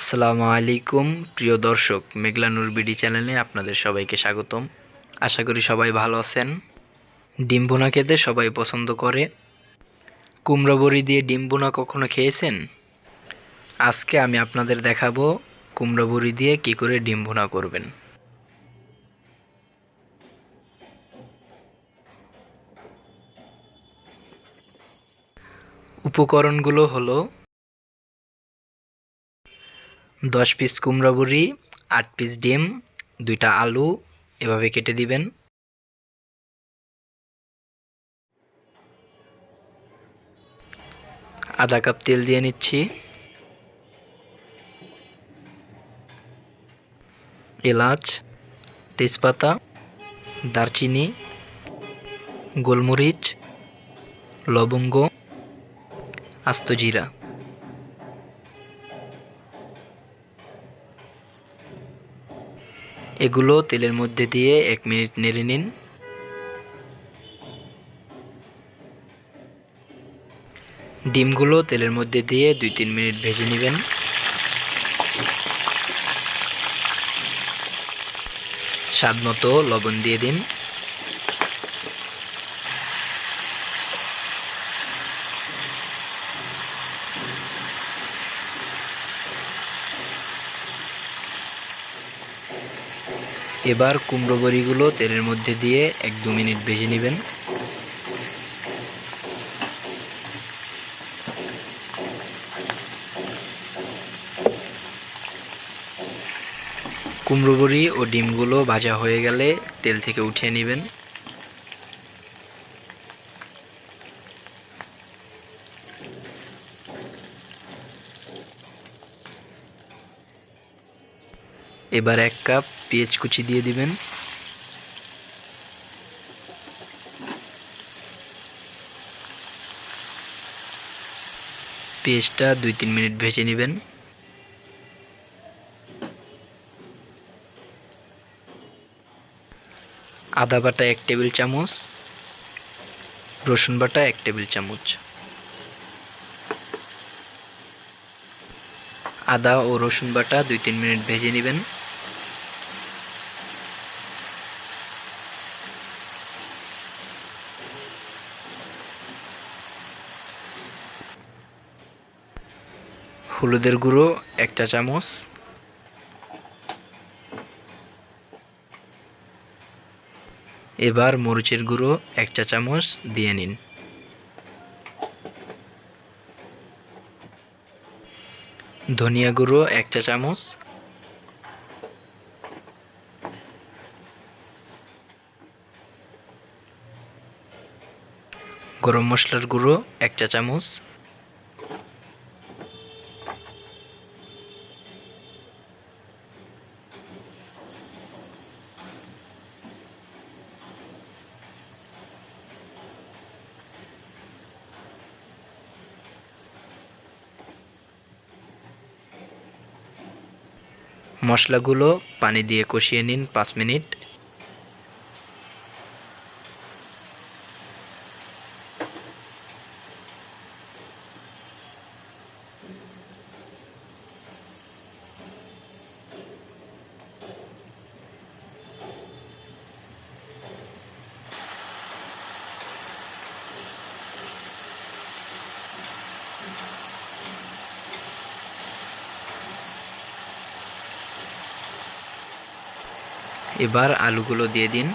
আসসালামু আলাইকুম, প্রিয় দর্শক, মেঘলা নূর বিডি চ্যানেলে আপনাদের সবাইকে স্বাগতম। আশা করি সবাই ভালো আছেন। ডিম খেতে সবাই পছন্দ করে। কুমড়ো বড়ি দিয়ে ডিম বোনা কখনো খেয়েছেন? আজকে আমি আপনাদের দেখাবো কুমড়ো বড়ি দিয়ে কী করে ডিম বোনা করবেন। উপকরণগুলো হলো দশ পিস কুমড়া বড়ি, আট পিস ডিম, দুইটা আলু, এভাবে কেটে দিবেন। আধা কাপ তেল দিয়ে নিচ্ছি। এলাচ, তেজপাতা, দারচিনি, গোলমরিচ, লবঙ্গ, আস্ত জিরা। এগুলো তেলের মধ্যে দিয়ে এক মিনিট নেড়ে নিন। ডিমগুলো তেলের মধ্যে দিয়ে দুই তিন মিনিট ভেজে নেবেন। স্বাদ মতো লবণ দিয়ে দিন। এবার কুমড়ো বড়িগুলো তেলের মধ্যে দিয়ে এক দু মিনিট ভেজে নেবেন। কুমড়ো বড়ি ও ডিমগুলো ভাজা হয়ে গেলে তেল থেকে উঠিয়ে নেবেন। এবার এক কাপ পেঁয়াজ কুচি দিয়ে দিবেন। পেঁয়াজটা দুই তিন মিনিট ভেজে নেবেন। আদা বাটা এক টেবিল চামচ, রসুন বাটা এক টেবিল চামচ। আদা ও রসুন বাটা দুই তিন মিনিট ভেজে নেবেন। হলুদের গুঁড়ো এক চা চামচ। এবার মরিচের গুঁড়ো এক চা চামচ, দিয়ে নিন। ধনিয়া গুঁড়ো এক চা চামচ। গরম মশলার গুঁড়ো এক চা চামচ। মশলাগুলো পানি দিয়ে কষিয়ে নিন পাঁচ মিনিট। এবার আলুগুলো দিয়ে দিন।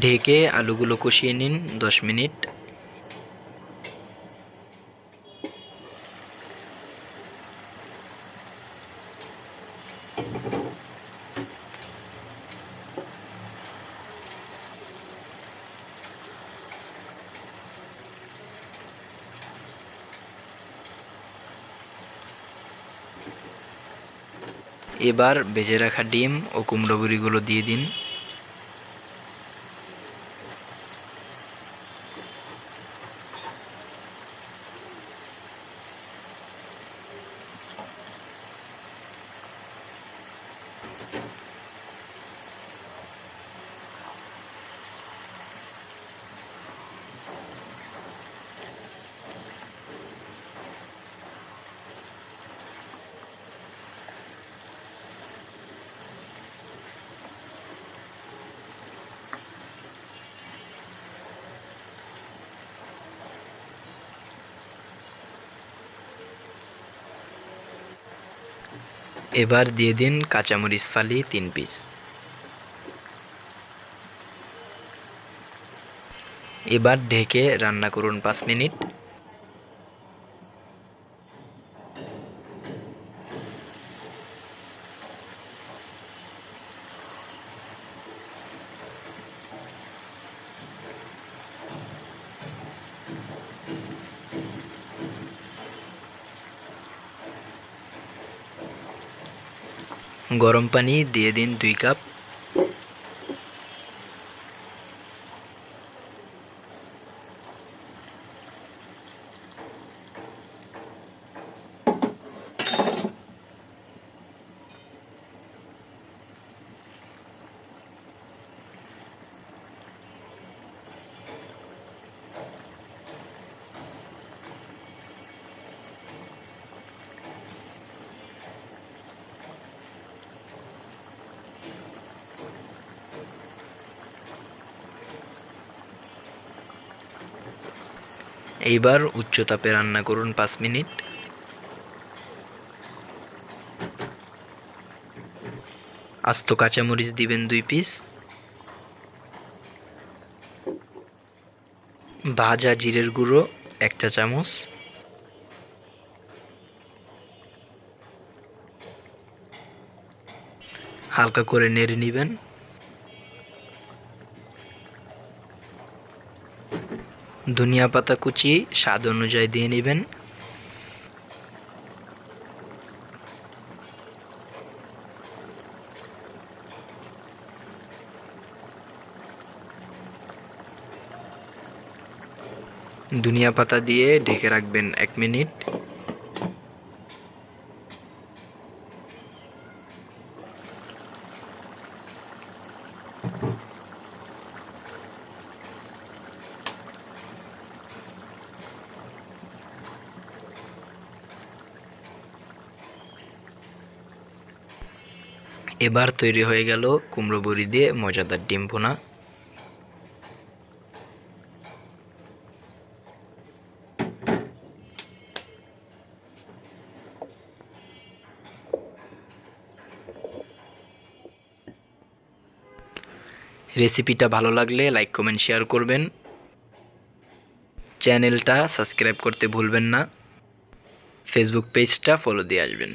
ঢেকে আলুগুলো কষিয়ে নিন দশ মিনিট। এবার বেজে রাখা ডিম ও কুমড়োগুড়িগুলো দিয়ে দিন। এবার দিয়ে দিন কাঁচামরিচ ফালি তিন পিস এবার ঢেকে রান্না করুন পাঁচ মিনিট। গরম পানি দিয়ে দিন দুই কাপ। এইবার উচ্চ তাপে রান্না করুন পাঁচ মিনিট। আস্ত কাঁচামরিচ দিবেন দুই পিস। ভাজা জিরের গুঁড়ো এক চা চামচ। হালকা করে নেড়ে নেবেন। ধনিয়া পাতা কুচি স্বাদ অনুযায়ী দিয়ে নেবেন। ধনিয়া পাতা দিয়ে ঢেকে রাখবেন এক মিনিট। এবার তৈরি হয়ে গেল কুমড়ো বড়ি দিয়ে মজাদার ডিম ভুনা। রেসিপিটা ভালো লাগলে লাইক, কমেন্ট, শেয়ার করবেন। চ্যানেলটা সাবস্ক্রাইব করতে ভুলবেন না। ফেসবুক পেজটা ফলো দিয়ে আসবেন।